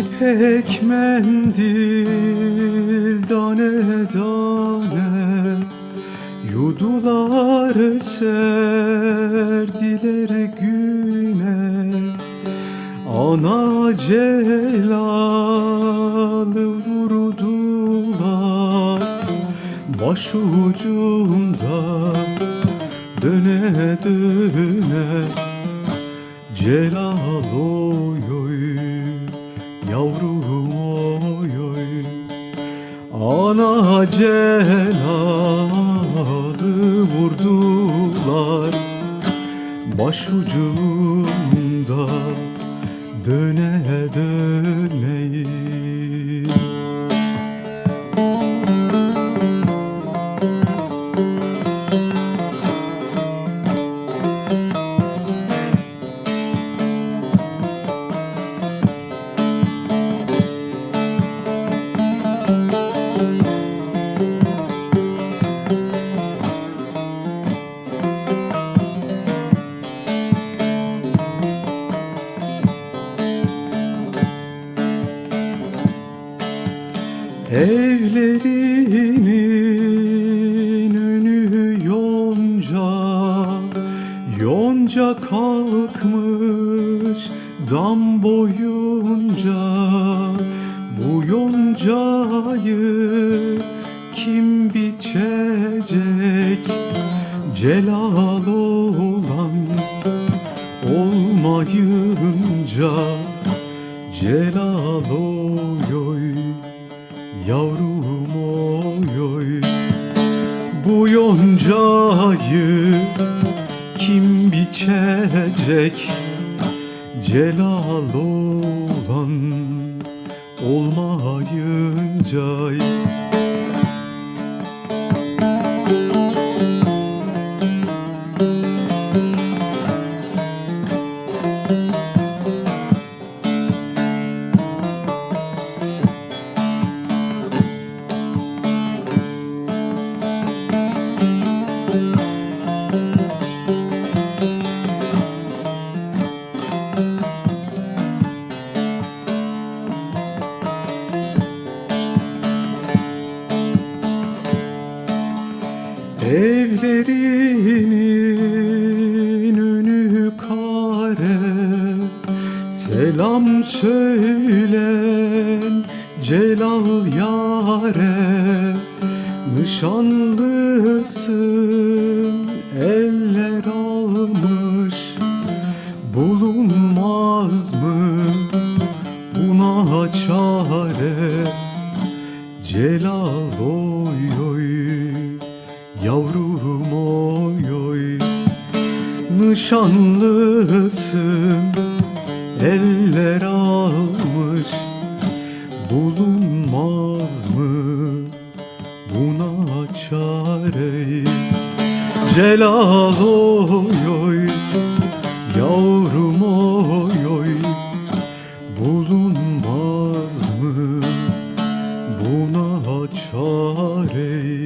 İpek mendil dane dane Yudular serdiler güne Ana celalı vurdular Başucumda döne döne. Celal oy Yavrum oy oy. Ana celalı vurdular. Başucumda döne döne Evlerinin önü yonca Yonca kalkmış dam boyunca. Bu yoncayı kim biçecek? Celal olan olmayınca Celal oy oy Yavrum oy oy. Bu yoncayı kim biçecek? Celal olan olmayınca Evlerinin önü kare. Selam söylen Celal yare. Nişanlısın eller almış. Bulunmaz mı? Buna çare. Celal oy oy Yavrum Nişanlısın Eller almış Bulunmaz mı? Buna çare Celal oy oy Yavrum oy oy. Bulunmaz mı? Buna çare